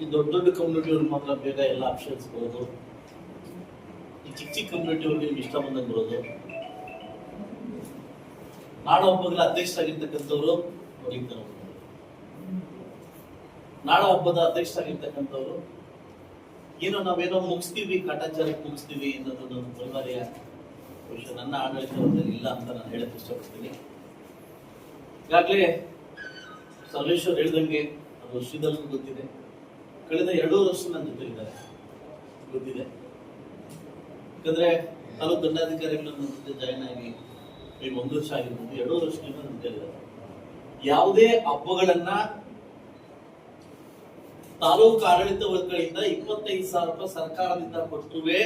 ಈ ದೊಡ್ಡ ದೊಡ್ಡ ಕಮ್ಯುನಿಟಿಯವ್ರಿಗೆ ಮಾತ್ರ ಬೇಗ ಎಲ್ಲ ಆಪ್ಷನ್ಸ್ ಬರೋದು ಈ ಚಿಕ್ಕ ಚಿಕ್ಕ ಕಮ್ಯುನಿಟಿಯವ್ರಿಗೆ ನಿಮ್ಗೆ ಇಷ್ಟ ಬಂದಂಗೆ ಬರೋದು ನಾಡು ಹಬ್ಬಗಳ ಅಧ್ಯಕ್ಷರಾಗಿರ್ತಕ್ಕಂಥವ್ರು ಅವ್ರಿಗೆ ನಾಡ ಹಬ್ಬದ ಅಧ್ಯಕ್ಷರಾಗಿರ್ತಕ್ಕಂಥವ್ರು, ಏನೋ ನಾವೇನೋ ಮುಗಿಸ್ತೀವಿ, ಕಾಟಾಚಾರಕ್ಕೆ ಮುಗಿಸ್ತೀವಿ ಅನ್ನೋದು ನನ್ನ ಪರಿವಾರ್ಯ ವಿಷಯ. ನನ್ನ ಆಡಳಿತದಲ್ಲಿ ಇಲ್ಲ ಅಂತ ನಾನು ಹೇಳಕ್ ಇಷ್ಟಪಡ್ತೀನಿ. ಈಗಾಗಲೇ ಸರ್ವೇಶ್ವರ್ ಹೇಳ್ದಂಗೆ ಅದು ಶ್ರೀಧರ್ಗೂ ಗೊತ್ತಿದೆ. ಕಳೆದ ಎರಡೂ ವರ್ಷ ನನ್ನ ಜೊತೆ ಇದ್ದಾರೆ. ಗೊತ್ತಿದೆ. ಯಾಕಂದ್ರೆ ತಾಲೂಕು ದಂಡಾಧಿಕಾರಿಗಳು ನನ್ನ ಜೊತೆ ಜಾಯ್ನ್ ಆಗಿ ಈಗ ಒಂದು ವರ್ಷ ಆಗಿರ್ಬೋದು, ಎರಡೂ ವರ್ಷದಿಂದ ನನ್ನ ಜೊತೆ ಇದ್ದಾರೆ. ಯಾವುದೇ ಹಬ್ಬಗಳನ್ನ ತಾಲೂಕು ಆಡಳಿತ ವರ್ಗಗಳಿಂದ ಇಪ್ಪತ್ತೈದು ಸಾವಿರ ರೂಪಾಯಿ ಸರ್ಕಾರದಿಂದ ಕೊಟ್ಟುವೆ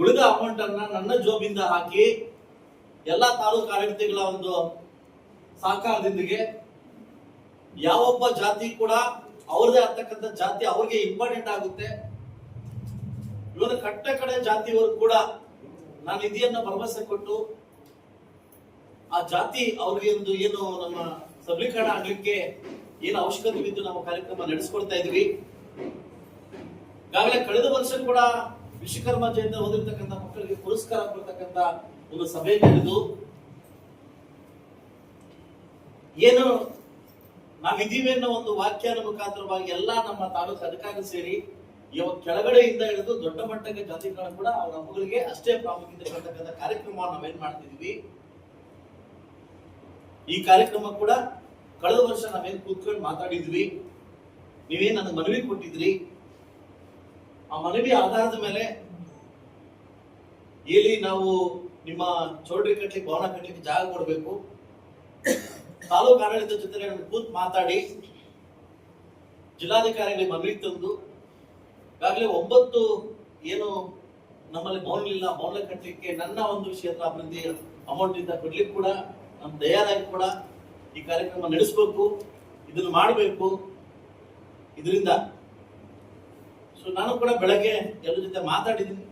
ಉಳಿದ ಅಮೌಂಟ್ ಅನ್ನ ನನ್ನ ಜೋಬಿಂದ ಹಾಕಿ ಎಲ್ಲಾ ತಾಲೂಕು ಆಡಳಿತಗಳ ಒಂದು ಸಹಕಾರದೊಂದಿಗೆ ಯಾವೊಬ್ಬ ಜಾತಿ ಕೂಡ ಅವ್ರದೇ ಆಗ್ತಕ್ಕಂಥ ಜಾತಿ ಅವ್ರಿಗೆ ಇಂಪಾರ್ಟೆಂಟ್ ಆಗುತ್ತೆ. ಇವನು ಕಟ್ಟ ಕಡೆ ಜಾತಿಯವರು ಕೂಡ ನಾನು ನಿಧಿಯನ್ನ ಭರವಸೆ ಕೊಟ್ಟು ಆ ಜಾತಿ ಅವ್ರಿಗೆ ಒಂದು ಏನು ನಮ್ಮ ಸಬಲೀಕರಣ ಆಗ್ಲಿಕ್ಕೆ ಏನು ಅವಶ್ಯಕತೆ ಬಿದ್ದು ನಾವು ಕಾರ್ಯಕ್ರಮ ನಡೆಸ್ಕೊಡ್ತಾ ಇದ್ವಿ. ಈಗಾಗಲೇ ಕಳೆದ ವರ್ಷ ಕೂಡ ವಿಶ್ವಕರ್ಮ ಜಯಂತಿ ಓದಿರ್ತಕ್ಕಂಥ ಮಕ್ಕಳಿಗೆ ಪುರಸ್ಕಾರ ಕೊಡ್ತಕ್ಕಂಥ ಒಂದು ಸಭೆ ನಡೆದು, ಏನು ನಾವಿದೀವಿ ಅನ್ನೋ ಒಂದು ವಾಕ್ಯನ ಮುಖಾಂತರವಾಗಿ ಎಲ್ಲ ನಮ್ಮ ತಾಲೂಕು ಅಧಿಕಾರಿ ಸೇರಿ ಇವ ಕೆಳಗಡೆಯಿಂದ ಹಿಡಿದು ದೊಡ್ಡ ಮಟ್ಟಕ್ಕೆ ಜಾತಿಗಳು ಕೂಡ ಅವರ ಮಗಳಿಗೆ ಅಷ್ಟೇ ಪ್ರಾಮುಖ್ಯತೆ ಕೊಡ್ತಕ್ಕಂಥ ಕಾರ್ಯಕ್ರಮವನ್ನು ನಾವೇನ್ ಮಾಡ್ತಿದ್ವಿ? ಈ ಕಾರ್ಯಕ್ರಮ ಕೂಡ ಕಳೆದ ವರ್ಷ ನಾವೇನ್ ಕೂತ್ಕೊಂಡು ಮಾತಾಡಿದ್ವಿ. ನೀವೇನ್ ನನಗೆ ಮನವಿ ಕೊಟ್ಟಿದ್ರಿ? ಆ ಮನವಿ ಆಧಾರದ ಮೇಲೆ ಇಲ್ಲಿ ನಾವು ನಿಮ್ಮ ಚೌಡ್ರಿ ಕಟ್ಲಿಕ್ಕೆ, ಭವನ ಕಟ್ಟಲಿಕ್ಕೆ ಜಾಗ ಕೊಡಬೇಕು. ತಾಲೂಕು ಆಡಳಿತ ಜೊತೆ ಕೂತ್ ಮಾತಾಡಿ, ಜಿಲ್ಲಾಧಿಕಾರಿಗಳಿಗೆ ಮನವಿ ತಂದು, ಈಗಾಗಲೇ ಒಂಬತ್ತು ಏನು ನಮ್ಮಲ್ಲಿ ಮೌಲ್ಯ ಭವನ ಕಟ್ಟಲಿಕ್ಕೆ ನನ್ನ ಒಂದು ಕ್ಷೇತ್ರ ಅಭಿವೃದ್ಧಿ ಅಮೌಂಟ್ ಇಂದ ಕೊಡ್ಲಿಕ್ಕೆ ಕೂಡ ನಮ್ಮ ತಯಾರಾಗಿ ಕೂಡ ಈ ಕಾರ್ಯಕ್ರಮ ನಡೆಸಬೇಕು, ಇದನ್ನು ಮಾಡಬೇಕು. ಇದರಿಂದ ಸೊ ನಾನು ಕೂಡ ಬೆಳಗ್ಗೆ ಎಲ್ಲರ ಜೊತೆ ಮಾತಾಡಿದ್ದೀನಿ.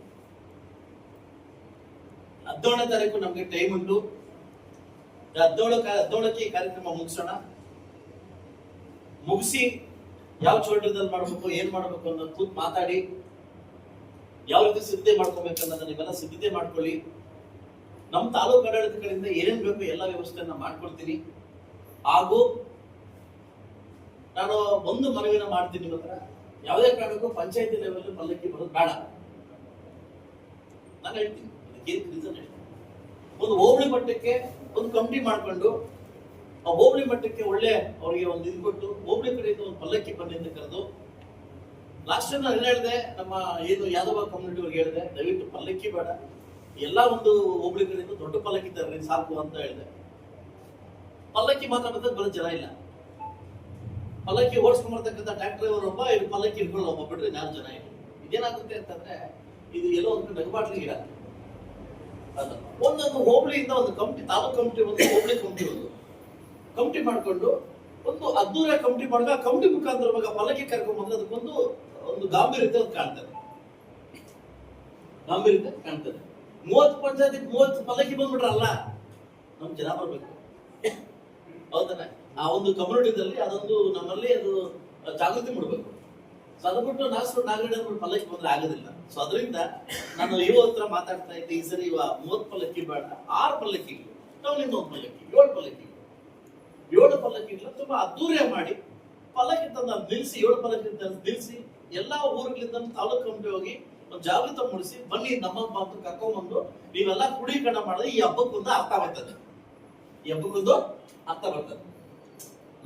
ಹದಿನೇಳನೇ ತಾರೀಕು ನಮಗೆ ಟೈಮ್ ಉಂಟು. ಹದಿನೇಳು ಹದಿನೇಳಕ್ಕೆ ಕಾರ್ಯಕ್ರಮ ಮುಗಿಸೋಣ? ಮುಗಿಸಿ ಯಾವ ಚೌಟ್ರದಲ್ಲಿ ಮಾಡ್ಬೇಕು, ಏನ್ ಮಾಡ್ಬೇಕು ಅನ್ನೋ ಕೂತ್ ಮಾತಾಡಿ. ಯಾವ ರೀತಿ ಸಿದ್ಧತೆ ಮಾಡ್ಕೋಬೇಕು ಅನ್ನೋದನ್ನ ನೀವೆಲ್ಲ ಸಿದ್ಧತೆ ಮಾಡ್ಕೊಳ್ಳಿ. ನಮ್ಮ ತಾಲೂಕು ಆಡಳಿತಗಳಿಂದ ಕಡೆಯಿಂದ ಏನೇನ್ ಬೇಕು ಎಲ್ಲ ವ್ಯವಸ್ಥೆಯನ್ನ ಮಾಡ್ಕೊಡ್ತೀನಿ. ಹಾಗೂ ನಾನು ಒಂದು ಮನವಿನ ಮಾಡ್ತೀನಿ ನಿಮ್ಮ ಹತ್ರ ಯಾವುದೇ ಕಾರಣಕ್ಕೂ ಪಂಚಾಯತಿ ಲೆವೆಲ್ ಪಲ್ಲಕ್ಕಿ ಬರೋದು ಬೇಡ. ನಾನು ಹೇಳ್ತೀನಿ, ಅದಕ್ಕೆ ರೀಸನ್ ಹೇಳ್ತೀನಿ. ಒಂದು ಹೋಬಳಿ ಮಟ್ಟಕ್ಕೆ ಒಂದು ಕಂಪ್ನಿ ಮಾಡ್ಕೊಂಡು, ಆ ಹೋಬಳಿ ಮಟ್ಟಕ್ಕೆ ಒಳ್ಳೆ ಅವರಿಗೆ ಒಂದು ಇದು ಕೊಟ್ಟು, ಹೋಬಳಿ ಕಡೆಯಿಂದ ಒಂದು ಪಲ್ಲಕ್ಕಿ ಬನ್ನಿ ಅಂತ ಕರೆದು ಲಾಸ್ಟ್ ನಾನು ಹೇಳಿದೆ, ನಮ್ಮ ಏನು ಯಾದವ ಕಮ್ಯುನಿಟಿ ಅವ್ರಿಗೆ ಹೇಳಿದೆ, ದಯವಿಟ್ಟು ಪಲ್ಲಕ್ಕಿ ಬೇಡ. ಎಲ್ಲ ಒಂದು ಹೋಬಳಿ ಕಡೆಯಿಂದ ದೊಡ್ಡ ಪಲ್ಲಕ್ಕಿ ತರ್ರಿ, ಸಾಕು ಅಂತ ಹೇಳಿದೆ. ಪಲ್ಲಕ್ಕಿ ಬರ್ತದೆ ಬರೋ ಜನ ಇಲ್ಲ. ಪಲ್ಲಕ್ಕಿ ಓಡಿಸ್ಕೊಂಡ್ಬರ್ತಕ್ಕಂಥ ಟ್ರ್ಯಾಕ್ಟರ್ ಒಬ್ಬ ಇದು ಪಲ್ಲಕ್ಕಿ ಹಿಡ್ಕೊಳ್ಳೋ ಒಬ್ಬ ಯಾರು ಜನ ಇಲ್ಲ. ಇದೇನಾಗುತ್ತೆ ಅಂತಂದ್ರೆ, ಇದು ಎಲ್ಲೋ ಒಂದು ನಗಬಾಟ್ಲಿ ಗಿಡ ಅದು ಒಂದೊಂದು ಹೋಬಳಿಯಿಂದ ಒಂದು ಕಮಿಟಿ, ತಾಲೂಕು ಕಮಿಟಿ, ಒಂದು ಹೋಬಳಿ ಕಮಿಟಿ ಒಂದು ಕಮಿಟಿ ಮಾಡ್ಕೊಂಡು ಒಂದು ಅದ್ದೂರ ಕಮಿಟಿ ಮಾಡಿದಾಗ ಕಮಿಟಿ ಮುಖಾಂತರವಾಗ ಕರ್ಕೊಂಡು ಕರ್ಕೊಂಡ್ಬಂದ್ರೆ ಅದಕ್ಕೊಂದು ಒಂದು ಗಾಂಭೀರ್ಯತೆ ಅದು ಕಾಣ್ತದೆ. ಗಾಂಭೀರ್ಯತೆ ಕಾಣ್ತದೆ. ಮೂವತ್ತು ಪಂಚಾಯತಿ ಮೂವತ್ತು ಪಲ್ಲಕ್ಕಿ ಬಂದ್ಬಿಟ್ರಲ್ಲ, ನಮ್ ಜನ ಬರ್ಬೇಕು. ಹೌದನ ಆ ಒಂದು ಕಮ್ಯುನಿಟಿದಲ್ಲಿ ಅದೊಂದು ನಮ್ಮಲ್ಲಿ ಅದು ಜಾಗೃತಿ ಮೂಡಬೇಕು. ಸೊ ಅದು ಬಿಟ್ಟು ನಾಸು ನಾಗರಿಕ ಪಲ್ಲಕ್ಕಿ ಬಂದ್ರೆ ಆಗೋದಿಲ್ಲ. ಸೊ ಅದರಿಂದ ನಾನು ಇವ ಹತ್ರ ಮಾತಾಡ್ತಾ ಇದ್ದೆ, ಈ ಸರಿ ಇವ ಮೂವತ್ತು ಪಲ್ಲಕ್ಕಿ ಬೇಡ, ಆರು ಪಲ್ಲಕ್ಕಿ ಟೌನಿಂದ ಒಂದು ಪಲ್ಲಕ್ಕಿ, ಏಳು ಪಲ್ಲಕ್ಕಿ ಏಳು ಪಲ್ಲಕ್ಕಿಗಳ ತುಂಬಾ ಅದ್ದೂರಿಯ ಮಾಡಿ ಪಲ್ಲಕ್ಕಿ ತಂದು ನಿಲ್ಲಿಸಿ ಏಳು ಪಲ್ಲಕ್ಕಿ ನಿಲ್ಸಿ, ಎಲ್ಲಾ ಊರುಗಳಿಂದ ತಾಲೂಕು ಕಮಿಟಿ ಹೋಗಿ ಒಂದು ಜಾಗೃತ ಮೂಡಿಸಿ, ಬನ್ನಿ, ನಮ್ಮ ಬಂದು ಕರ್ಕೊಂಡ್ಬಂದು ನೀವೆಲ್ಲ ಕುಡೀಕರಣ ಮಾಡಿದ್ರೆ ಈ ಹಬ್ಬಕ್ಕೊಂದು ಅರ್ಥ ಬರ್ತದೆ. ಈ ಹಬ್ಬಕ್ಕೊಂದು ಅರ್ಥ ಬರ್ತದೆ.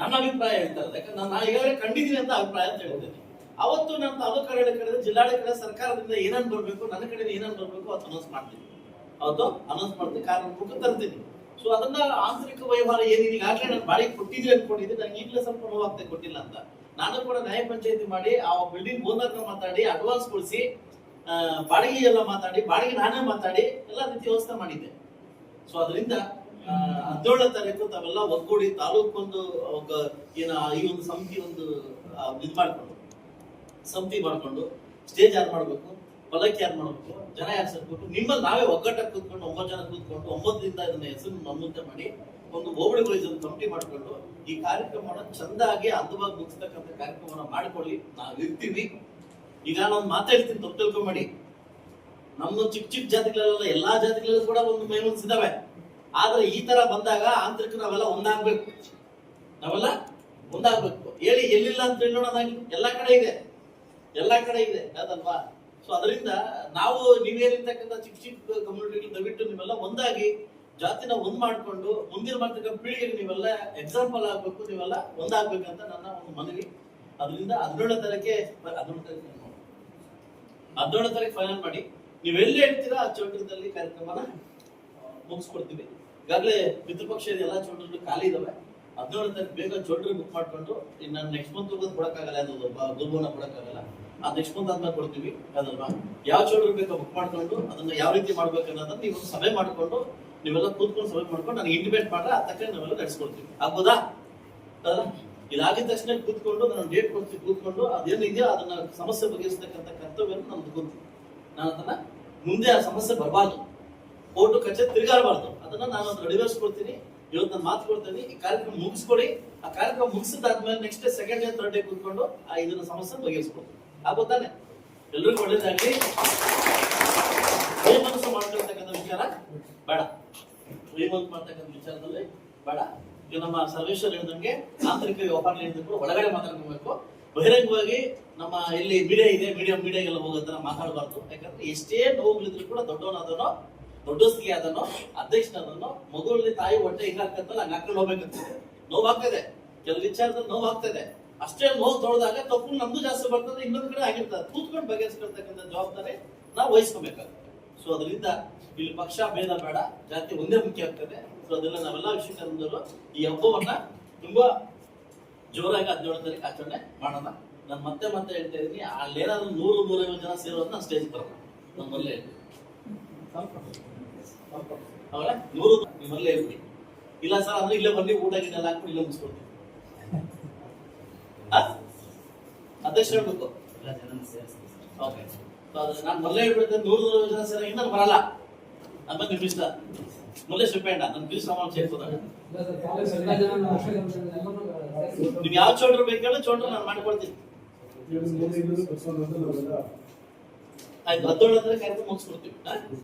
ನನ್ನ ಅಭಿಪ್ರಾಯ ಹೇಳ್ತಾರೆ ಯಾಕಂದ್ರೆ ನಾನು ಈಗಾಗಲೇ ಕಂಡಿದ್ದೀನಿ ಅಂತ ಅಭಿಪ್ರಾಯ ಅಂತ ಹೇಳ್ತೇನೆ ಅವತ್ತು ನನ್ನ ಆಡಳಿತ ಕಡೆ ಜಿಲ್ಲಾಡಳಿತ ಸರ್ಕಾರದಿಂದ ಏನನ್ ಬರಬೇಕು, ನನ್ನ ಕಡೆ ಏನನ್ನು ಬರಬೇಕು ಅದು ಅನೌನ್ಸ್ ಮಾಡ್ತೀನಿ. ಹೌದು? ಅನೌನ್ಸ್ ಮಾಡ್ತೀನಿ ಕಾರಣ ಮುಖ ತರ್ತೀನಿ. ಸೊ ಅದನ್ನ ಆಂತರಿಕ ವ್ಯವಹಾರ ಏನಿದೆ, ಈಗಾಗಲೇ ನಾನು ಬಾಡಿಗೆ ಕೊಟ್ಟಿದ್ದೀನಿ ಅನ್ಕೊಂಡಿದ್ದೆ, ನನಗೆ ಈಗಲೇ ಸ್ವಲ್ಪ ನೋವಾಗ್ತದೆ ಕೊಟ್ಟಿಲ್ಲ ಅಂತ. ನಾನು ಕೂಡ ನ್ಯಾಯ ಪಂಚಾಯತಿ ಮಾಡಿ ಆ ಬಿಲ್ಡಿಂಗ್ ಓನರ್ನ ಮಾತಾಡಿ ಅಡ್ವಾನ್ಸ್ ಕೊಡಿಸಿ ಬಾಡಿಗೆ ಎಲ್ಲ ಮಾತಾಡಿ, ಬಾಡಿಗೆ ನಾನೇ ಮಾತಾಡಿ, ಎಲ್ಲ ರೀತಿ ವ್ಯವಸ್ಥೆ ಮಾಡಿದ್ದೆ. ಸೊ ಅದರಿಂದ ಹದಿನೇಳನೇ ತಾರೀಕು ತಾವೆಲ್ಲ ಒಗ್ಗೂಡಿ ತಾಲೂಕೊಂದು ಒಂದು ಏನ ಈ ಒಂದು ಸಮಿತಿ ಒಂದು ಇದ್ ಮಾಡ್ಕೊಂಡು. ಸಮಿತಿ ಮಾಡ್ಕೊಂಡು ಸ್ಟೇಜ್ ಯಾರು ಮಾಡ್ಬೇಕು, ಪಲ್ಲಕ್ಕಿ ಯಾರು ಮಾಡ್ಬೇಕು, ಜನ ಯಾರು ಸೇರ್ಬೇಕು ನಿಮ್ಮಲ್ಲಿ ನಾವೇ ಒಗ್ಗಟ್ಟಾಗಿ ಕೂತ್ಕೊಂಡು ಒಂಬತ್ತು ಜನ ಕೂತ್ಕೊಂಡು, ಒಂಬತ್ತರಿಂದ ಇದನ್ನ ಹೆಸರು ನಮ್ಮಂತೆ ಮಾಡಿ, ಒಂದು ಹೋಬಳಿ ವೈಸ್ ಒಂದು ಕಮಿಟಿ ಮಾಡ್ಕೊಂಡು, ಈ ಕಾರ್ಯಕ್ರಮನ ಚಂದಾಗಿ ಅಂದವಾಗಿ ಮುಗಿಸ್ತಕ್ಕಂಥ ಕಾರ್ಯಕ್ರಮನ ಮಾಡ್ಕೊಳ್ಳಿ. ನಾವು ಇರ್ತೀವಿ. ಈಗ ನಾನು ಮಾತು ಹೇಳ್ತೀನಿ, ತಪ್ಪು ತಿಳ್ಕೊಂಬೇಡಿ. ನಮ್ಮ ಚಿಕ್ಕ ಚಿಕ್ಕ ಜಾತಿಗಳೆಲ್ಲ ಎಲ್ಲಾ ಜಾತಿಗಳಲ್ಲೂ ಕೂಡ ಒಂದು ಮೈಮನ್ಸ್ ಇದಾವೆ. ಆದ್ರೆ ಈ ತರ ಬಂದಾಗ ಆಂತರಿಕ ನಾವೆಲ್ಲ ಒಂದಾಗ್ಬೇಕು. ನಾವೆಲ್ಲ ಒಂದಾಗ್ಬೇಕು. ಹೇಳಿ ಎಲ್ಲಿಲ್ಲ ಅಂತ ಹೇಳೋಣ ಎಲ್ಲಾ ಕಡೆ ಇದೆ. ಎಲ್ಲಾ ಕಡೆ ಇದೆ ಅದಲ್ವಾ ಸೊ ಅದರಿಂದ ನಾವು ನೀವೇರಿರ್ತಕ್ಕಂಥ ಚಿಕ್ಕ ಚಿಕ್ಕ ಕಮ್ಯುನಿಟಿಗಳು ದಯವಿಟ್ಟು ನೀವೆಲ್ಲ ಒಂದಾಗಿ ಜಾತಿನ ಒಂದ್ ಮಾಡ್ಕೊಂಡು ಮುಂದಿನ ಬರ್ತಕ್ಕಂಥ ಪೀಳಿಗೆಗೆ ನೀವೆಲ್ಲ ಎಕ್ಸಾಂಪಲ್ ಆಗ್ಬೇಕು, ನೀವೆಲ್ಲ ಅಂತ ನನ್ನ ಒಂದು ಮನವಿ. ಅದರಿಂದ ಹದಿನೇಳನೇ ತರಕ್ಕೆ ಹದಿನೇಳು ತಾರೀಕು ಹದಿನೇಳು ತಾರೀಕು ಫೈನಲ್ ಮಾಡಿ. ನೀವೆಲ್ಲಿ ಹೇಳ್ತೀರಾ ಆ ಚೌಟ್ರದಲ್ಲಿ ಕಾರ್ಯಕ್ರಮನ? ಮುಗಿಸ್ಕೊಡ್ತೀವಿ. ಈಗಾಗಲೇ ಪಿತೃಪಕ್ಷ ಎಲ್ಲ ಚೌಟ್ರಗಳು ಖಾಲಿ ಇದಾವೆ. ಹದಿನೇಳು ತಾರೀಕು ಬೇಗ ಚೌಟ್ರಿ ಬುಕ್ ಮಾಡ್ಕೊಂಡು ಇನ್ನು ನೆಕ್ಸ್ಟ್ ಮಂತ್ ಕೊಡೋಕ್ಕಾಗಲ್ಲ ಅದು ದುರ್ಬೋನ ಕೊಡಕ್ಕಾಗಲ್ಲ. ಆ ನೆಕ್ಸ್ಟ್ ಮಂತ್ ಅದನ್ನ ಕೊಡ್ತೀವಿ. ಅದಲ್ವಾ ಯಾವ ಚೌಟ್ರಿ ಬೇಕೋ ಬುಕ್ ಮಾಡ್ಕೊಂಡು ಅದನ್ನ ಯಾವ ರೀತಿ ಮಾಡ್ಬೇಕು ಅನ್ನೋದನ್ನ ನೀವು ಸಭೆ ಮಾಡ್ಕೊಂಡು, ನೀವೆಲ್ಲ ಕೂತ್ಕೊಂಡು ಸಭೆ ಮಾಡ್ಕೊಂಡು ನನಗೆ ಇಂಟಿಮೇಟ್ ಮಾಡ್ರೆ ಆ ತಕ್ಕ ನಾವೆಲ್ಲ ನಡೆಸ್ಕೊಡ್ತೀವಿ. ಆಗ್ಬೋದಾ? ಇದಾಗಿದ ತಕ್ಷಣ ಕೂತ್ಕೊಂಡು ನಾನು ಡೇಟ್ ಕೊಡ್ತೀವಿ. ಕೂತ್ಕೊಂಡು ಅದೇನಿದೆಯೋ ಅದನ್ನ ಸಮಸ್ಯೆ ಬಗೆಹರಿಸತಕ್ಕಂಥ ಕರ್ತವ್ಯ ನಮ್ದು ಗೊತ್ತು ನಾನು ಅದನ್ನ ಮುಂದೆ ಆ ಸಮಸ್ಯೆ ಬರಬಾರ್ದು. ಕೋರ್ಟು, ಕಚೇರಿ ತಿರುಗಾಡಬಾರ್ದು. ಅದನ್ನ ನಾನು ಅದನ್ನ ರಿವರ್ಸ್ಕೊಡ್ತೀನಿ ಇವತ್ತು ನಾನು ಮಾತು ಕೊಡ್ತೀನಿ. ಈ ಕಾರ್ಯಕ್ರಮ ಮುಗಿಸ್ಕೊಡಿ. ಆ ಕಾರ್ಯಕ್ರಮ ಮುಗಿಸಿದಾದ್ಮೇಲೆ next second day third day ಕೂತ್ಕೊಂಡು ಆ ಇದನ್ನ ಸಮಸ್ಯೆ ಬಗೆಹರಿಸ್ಕೊಡ್ತೀನಿ. ಆಗೋತಾನೆ ಎಲ್ರಿಗೂ ಒಳ್ಳೇದಾಗ್ಲಿ. ಮನಸ್ಸು ಮಾಡ್ಕೊಳ್ತಕ್ಕಂಥ ವಿಚಾರ ಬೇಡ. ಶ್ರೀಮಂತ ಮಾಡ್ತಕ್ಕಂಥ ವಿಚಾರದಲ್ಲಿ ಬೇಡ. ಇದು ನಮ್ಮ ಸರ್ವೇಶ್ವರ್ ಹೇಳಿದಂಗೆ ಆಂತರಿಕ ವ್ಯವಹಾರ ಹೇಳಿದ್ರು ಒಳಗಡೆ ಮಾತಾಡ್ಕೋಬೇಕು. ಬಹಿರಂಗವಾಗಿ ನಮ್ಮ ಇಲ್ಲಿ ಮೀಡಿಯಾ ಇದೆ ಮೀಡಿಯಾ ಮೀಡಿಯಾಗೆಲ್ಲ ಹೋಗೋದನ್ನ ಮಾತಾಡಬಾರ್ದು. ಯಾಕಂದ್ರೆ ಎಷ್ಟೇ ನೋವುಗಳಿದ್ರು ಕೂಡ ದೊಡ್ಡವನಾದನೋ ದೊಡ್ಡಸ್ಗಿ ಆದನೋ ಅಧ್ಯಕ್ಷನಾದನೋ ಮಗುವಲ್ಲಿ ತಾಯಿ ಹೊಟ್ಟೆ ಹಿಂಗಾಗ್ತದಲ್ಲ ಹಂಗೆ ಹಾಕೊಂಡು ಹೋಗ್ಬೇಕಂತಿದೆ ನೋವಾಗ್ತದೆ. ಕೆಲವು ವಿಚಾರದಲ್ಲಿ ನೋವಾಗ್ತದೆ. ಅಷ್ಟೇ ನೋವು ತೊಳೆದಾಗ ತಪ್ಪು ನಮ್ದು ಜಾಸ್ತಿ ಬರ್ತದೆ ಇನ್ನೊಂದು ಕಡೆ ಆಗಿರ್ತದೆ. ಕೂತ್ಕೊಂಡು ಬಗೆಹರಿಸ್ಕೊಳ್ತಕ್ಕಂಥ ಜವಾಬ್ದಾರಿ ನಾವು ವಹಿಸ್ಕೋಬೇಕಾಗುತ್ತೆ. ಸೊ ಅದರಿಂದ ಇಲ್ಲಿ ಪಕ್ಷ ಭೇದ ಬೇಡ ಜಾತಿ ಒಂದೇ ಮುಖ್ಯ ಆಗ್ತದೆ. ಸೊ ಅದನ್ನ ನಾವೆಲ್ಲ ವಿಷಯಕರಂದರು ಈ ಹಬ್ಬವನ್ನ ತುಂಬಾ ಜೋರಾಗಿ ಹದಿನೇಳು ತಾರೀಕು ಆಚರಣೆ ಮಾಡೋಣ. ನಾನು ಮತ್ತೆ ಮತ್ತೆ ಹೇಳ್ತಾ ಇದ್ದೀನಿ ಅಲ್ಲೇನಾದ್ರೂ ನೂರು ನೂರೈವತ್ತು ಜನ ಸೇರೋದನ್ನ ನಾನು ಸ್ಟೇಜ್ ಬರೋಣ. ನಮ್ಮಲ್ಲೇ ಅವರ ನೂರು ನಿಮ್ಮಲ್ಲೇ ಇರ್ತೀನಿ ಇಲ್ಲ ಸರ್ ಅಂದ್ರೆ ಇಲ್ಲೇ ಬನ್ನಿ ಊಟ ಗಿಡ ಹಾಕ್ಬಿಟ್ಟು ಇಲ್ಲೇ ಮುಗಿಸ್ಕೊಡ್ತೀನಿ ಆ? ಅಧ್ಯಕ್ಷ ಹೇಳ್ಬೇಕು ಓಕೆ ನಾನು ಮೊದಲೇ ಹೇಳ್ಬಿಡ್ತೇನೆ ನೂರು ನೂರು ಜನ ಸೇರಿ ನಾನು ಬರಲ್ಲ. ನನ್ನ ಬಗ್ಗೆ ಇಷ್ಟ ಮೊದಲೇ ಶಿಪೇಂಡ ನನ್ನ ಬೀಸ್ ಸಮಾನ ಸೇರ್ತದ ನೀವು ಯಾವ ಚೌಡ್ರು ಬೇಕಂದ್ರೆ ಚೌಡ್ರು ನಾನು ಮಾಡ್ಕೊಡ್ತೀನಿ ಆಯ್ತು ಹದಿನೇಳು ಅಂದ್ರೆ ಕಾರ್ಯಕ್ರಮ ಮುಗಿಸ್ಕೊಡ್ತೀವಿ?